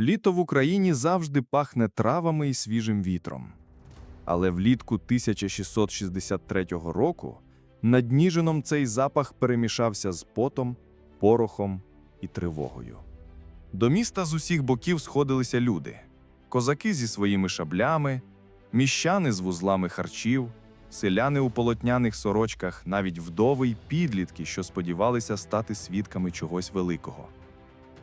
Літо в Україні завжди пахне травами і свіжим вітром. Але влітку 1663 року над Ніжином цей запах перемішався з потом, порохом і тривогою. До міста з усіх боків сходилися люди: козаки зі своїми шаблями, міщани з вузлами харчів, селяни у полотняних сорочках, навіть вдови й підлітки, що сподівалися стати свідками чогось великого.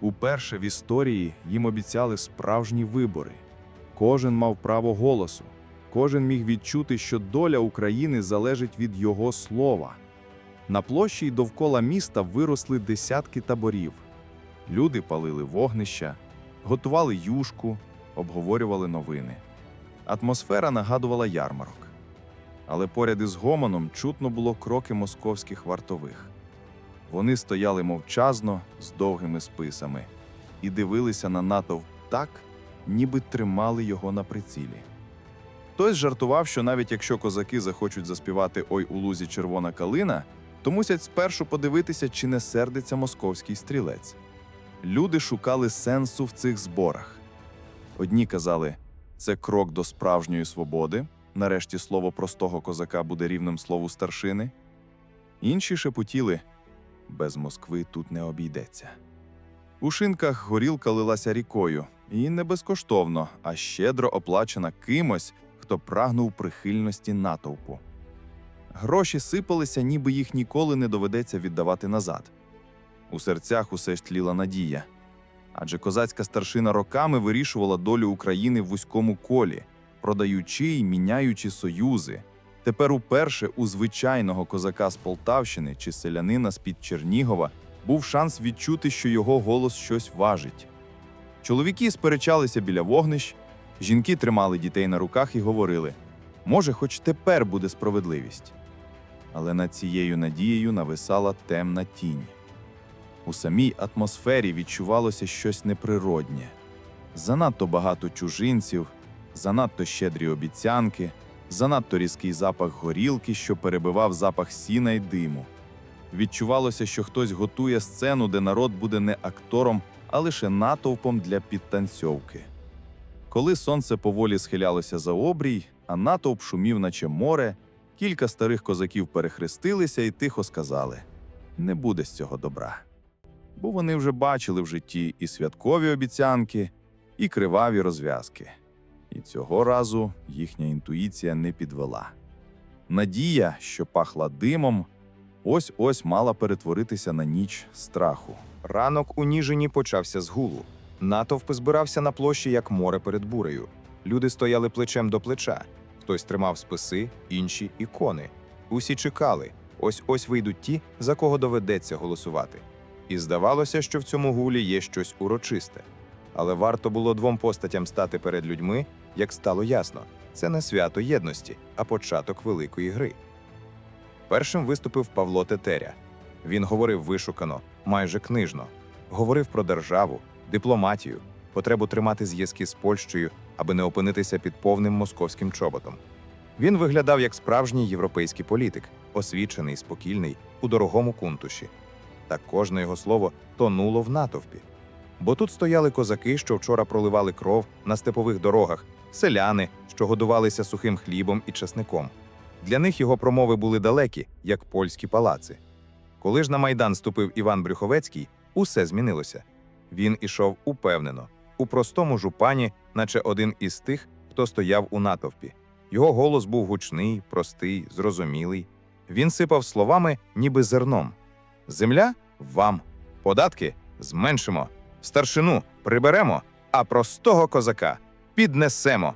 Уперше в історії їм обіцяли справжні вибори. Кожен мав право голосу, кожен міг відчути, що доля України залежить від його слова. На площі й довкола міста виросли десятки таборів. Люди палили вогнища, готували юшку, обговорювали новини. Атмосфера нагадувала ярмарок. Але поряд із гомоном чутно було кроки московських вартових. Вони стояли мовчазно з довгими списами і дивилися на натовп так, ніби тримали його на прицілі. Хтось жартував, що навіть якщо козаки захочуть заспівати Ой у лузі червона калина, то мусять спершу подивитися, чи не сердиться московський стрілець. Люди шукали сенсу в цих зборах. Одні казали, це крок до справжньої свободи. Нарешті слово простого козака буде рівним слову старшини. Інші шепотіли без Москви тут не обійдеться. У шинках горілка лилася рікою, і не безкоштовно, а щедро оплачена кимось, хто прагнув прихильності натовпу. Гроші сипалися, ніби їх ніколи не доведеться віддавати назад. У серцях усе ж тліла надія. Адже козацька старшина роками вирішувала долю України в вузькому колі, продаючи й міняючи союзи. Тепер уперше у звичайного козака з Полтавщини чи селянина з-під Чернігова був шанс відчути, що його голос щось важить. Чоловіки сперечалися біля вогнищ, жінки тримали дітей на руках і говорили: може, хоч тепер буде справедливість. Але над цією надією нависала темна тінь. У самій атмосфері відчувалося щось неприроднє. Занадто багато чужинців, занадто щедрі обіцянки, занадто різкий запах горілки, що перебивав запах сіна й диму. Відчувалося, що хтось готує сцену, де народ буде не актором, а лише натовпом для підтанцьовки. Коли сонце поволі схилялося за обрій, а натовп шумів, наче море, кілька старих козаків перехрестилися і тихо сказали: не буде з цього добра. Бо вони вже бачили в житті і святкові обіцянки, і криваві розв'язки. І цього разу їхня інтуїція не підвела. Надія, що пахла димом, ось ось мала перетворитися на ніч страху. Ранок у Ніжині почався з гулу. Натовп збирався на площі, як море перед бурею. Люди стояли плечем до плеча. Хтось тримав списи, інші ікони. Усі чекали. Ось ось вийдуть ті, за кого доведеться голосувати. І здавалося, що в цьому гулі є щось урочисте. Але варто було двом постатям стати перед людьми, як стало ясно, це не свято єдності, а початок великої гри. Першим виступив Павло Тетеря. Він говорив вишукано, майже книжно, говорив про державу, дипломатію, потребу тримати зв'язки з Польщею, аби не опинитися під повним московським чоботом. Він виглядав як справжній європейський політик, освічений, спокійний, у дорогому кунтуші. Та кожне його слово тонуло в натовпі. Бо тут стояли козаки, що вчора проливали кров на степових дорогах, селяни, що годувалися сухим хлібом і часником. Для них його промови були далекі, як польські палаци. Коли ж на майдан ступив Іван Брюховецький, усе змінилося. Він ішов упевнено, у простому жупані, наче один із тих, хто стояв у натовпі. Його голос був гучний, простий, зрозумілий. Він сипав словами, ніби зерном. Земля вам, податки зменшимо, старшину приберемо, а простого козака піднесемо.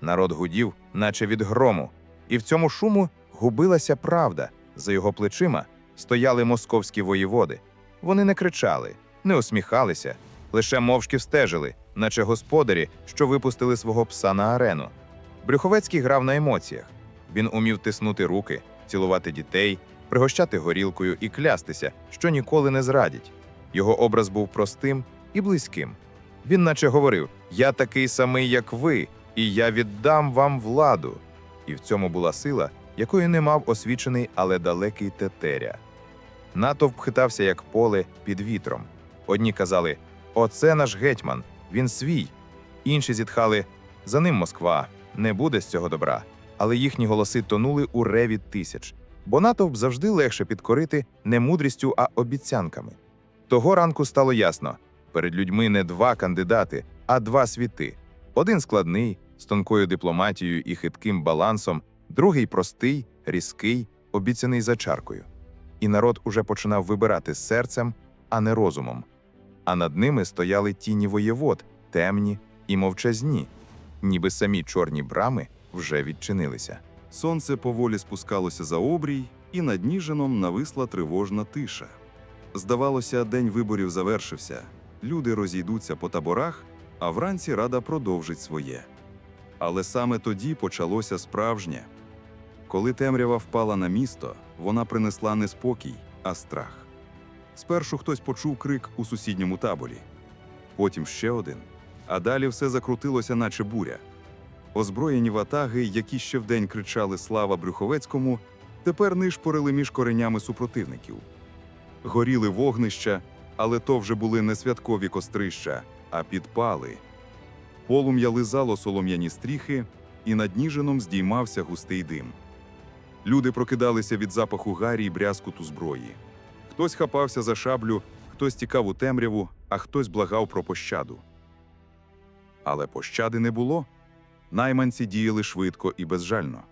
Народ гудів, наче від грому, і в цьому шуму губилася правда. За його плечима стояли московські воєводи. Вони не кричали, не усміхалися, лише мовчки встежили, наче господарі, що випустили свого пса на арену. Брюховецький грав на емоціях. Він умів тиснути руки, цілувати дітей, пригощати горілкою і клястися, що ніколи не зрадять. Його образ був простим і близьким. Він наче говорив: Я такий самий, як ви, і я віддам вам владу. І в цьому була сила, якої не мав освічений, але далекий тетеря. Натовп хитався, як поле під вітром. Одні казали: Оце наш гетьман, Він свій. Інші зітхали за ним Москва, не буде з цього добра. Але їхні голоси тонули у реві тисяч, бо натовп завжди легше підкорити не мудрістю, а обіцянками. Того ранку стало ясно: перед людьми не два кандидати, а два світи. Один складний, з тонкою дипломатією і хитким балансом, другий простий, різкий, обіцяний за чаркою. І народ уже починав вибирати серцем, а не розумом. А над ними стояли тіні воєвод, темні і мовчазні, ніби самі чорні брами вже відчинилися. Сонце поволі спускалося за обрій, і над Ніжином нависла тривожна тиша. Здавалося, день виборів завершився. Люди розійдуться по таборах, а вранці рада продовжить своє. Але саме тоді почалося справжнє. Коли темрява впала на місто, вона принесла не спокій, а страх. Спершу хтось почув крик у сусідньому таборі, потім ще один, а далі все закрутилося, наче буря. Озброєні ватаги, які ще вдень кричали Слава Брюховецькому, тепер нишпорили між коренями супротивників. Горіли вогнища, але то вже були не святкові кострища, а підпали. Полум'я лизало солом'яні стріхи, і над Ніжином здіймався густий дим. Люди прокидалися від запаху гарі й брязкуту зброї. Хтось хапався за шаблю, хтось тікав у темряву, а хтось благав про пощаду. Але пощади не було. Найманці діяли швидко і безжально.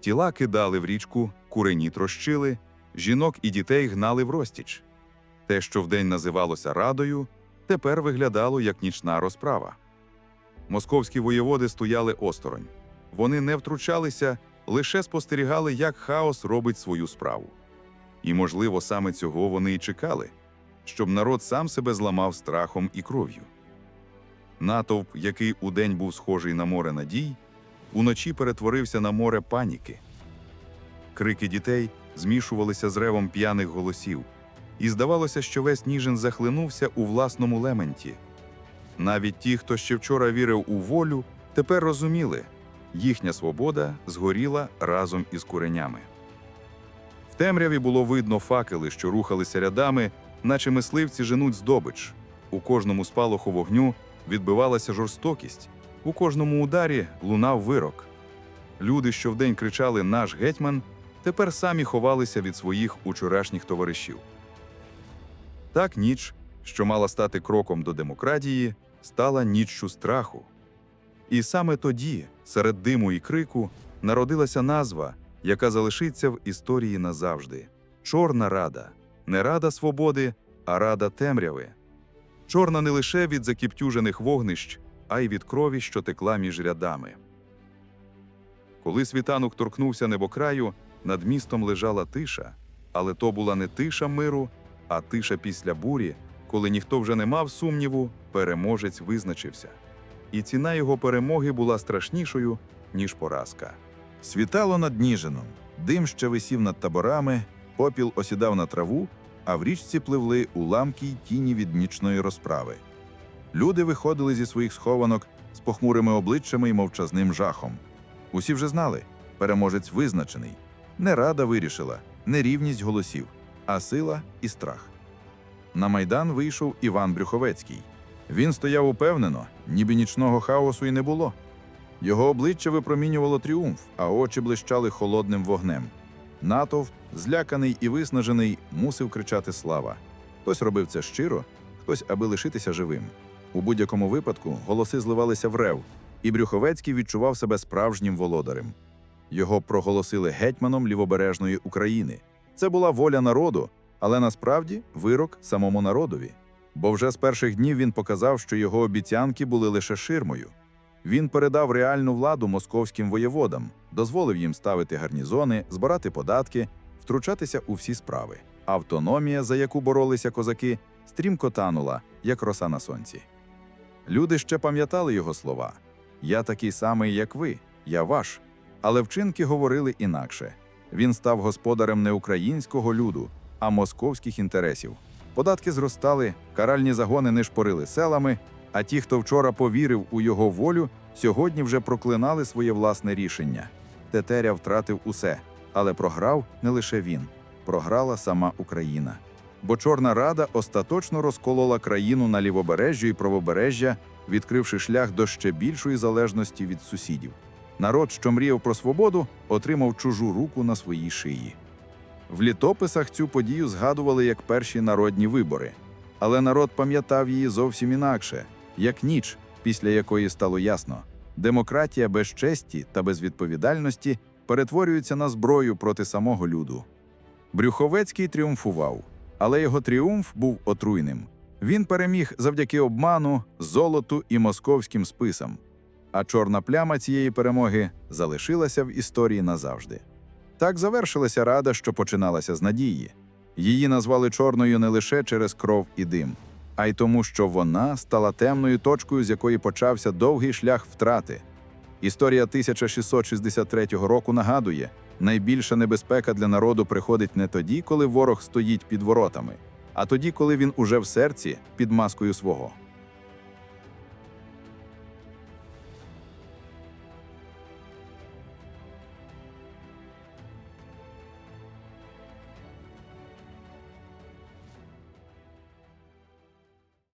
Тіла кидали в річку, курені трощили, жінок і дітей гнали в розтіч. Те, що вдень називалося радою, тепер виглядало як нічна розправа. Московські воєводи стояли осторонь. Вони не втручалися, лише спостерігали, як хаос робить свою справу. І, можливо, саме цього вони й чекали, щоб народ сам себе зламав страхом і кров'ю. Натовп, який удень був схожий на море надій, уночі перетворився на море паніки. Крики дітей змішувалися з ревом п'яних голосів, і здавалося, що весь Ніжин захлинувся у власному лементі. Навіть ті, хто ще вчора вірив у волю, тепер розуміли, їхня свобода згоріла разом із куренями. В темряві було видно факели, що рухалися рядами, наче мисливці женуть здобич. У кожному спалаху вогню відбивалася жорстокість, у кожному ударі лунав вирок. Люди, що вдень кричали Наш гетьман, тепер самі ховалися від своїх учорашніх товаришів. Так ніч, що мала стати кроком до демократії, стала ніччю страху. І саме тоді, серед диму і крику, народилася назва, яка залишиться в історії назавжди Чорна Рада, не Рада свободи, а Рада темряви. Чорна не лише від закіптюжених вогнищ, а й від крові, що текла між рядами. Коли світанок торкнувся небокраю, над містом лежала тиша, але то була не тиша миру, а тиша після бурі, коли ніхто вже не мав сумніву, переможець визначився. І ціна його перемоги була страшнішою, ніж поразка. Світало над Ніжином, дим ще висів над таборами, попіл осідав на траву, а в річці пливли уламки й тіні від нічної розправи. Люди виходили зі своїх схованок з похмурими обличчями й мовчазним жахом. Усі вже знали, переможець визначений. Не рада вирішила, не рівність голосів, а сила і страх. На майдан вийшов Іван Брюховецький. Він стояв упевнено, ніби нічного хаосу й не було. Його обличчя випромінювало тріумф, а очі блищали холодним вогнем. Натовп, зляканий і виснажений, мусив кричати слава. Хтось робив це щиро, хтось, аби лишитися живим. У будь-якому випадку голоси зливалися в рев, і Брюховецький відчував себе справжнім володарем. Його проголосили гетьманом лівобережної України. Це була воля народу, але насправді вирок самому народові. Бо вже з перших днів він показав, що його обіцянки були лише ширмою. Він передав реальну владу московським воєводам, дозволив їм ставити гарнізони, збирати податки, втручатися у всі справи. Автономія, за яку боролися козаки, стрімко танула, як роса на сонці. Люди ще пам'ятали його слова: Я такий самий, як ви, я ваш. Але вчинки говорили інакше. Він став господарем не українського люду, а московських інтересів. Податки зростали, каральні загони не шпорили селами, а ті, хто вчора повірив у його волю, сьогодні вже проклинали своє власне рішення. Тетеря втратив усе, але програв не лише він, програла сама Україна. бо Чорна Рада остаточно розколола країну на лівобережжя і правобережжя, відкривши шлях до ще більшої залежності від сусідів. Народ, що мріяв про свободу, отримав чужу руку на своїй шиї. В літописах цю подію згадували як перші народні вибори, але народ пам'ятав її зовсім інакше, як ніч, після якої стало ясно: демократія без честі та без відповідальності перетворюється на зброю проти самого люду. Брюховецький тріумфував, але його тріумф був отруйним. Він переміг завдяки обману, золоту і московським списам. А чорна пляма цієї перемоги залишилася в історії назавжди. Так завершилася рада, що починалася з надії. Її назвали чорною не лише через кров і дим, а й тому, що вона стала темною точкою, з якої почався довгий шлях втрати. Історія 1663 року нагадує, найбільша небезпека для народу приходить не тоді, коли ворог стоїть під воротами, а тоді, коли він уже в серці під маскою свого.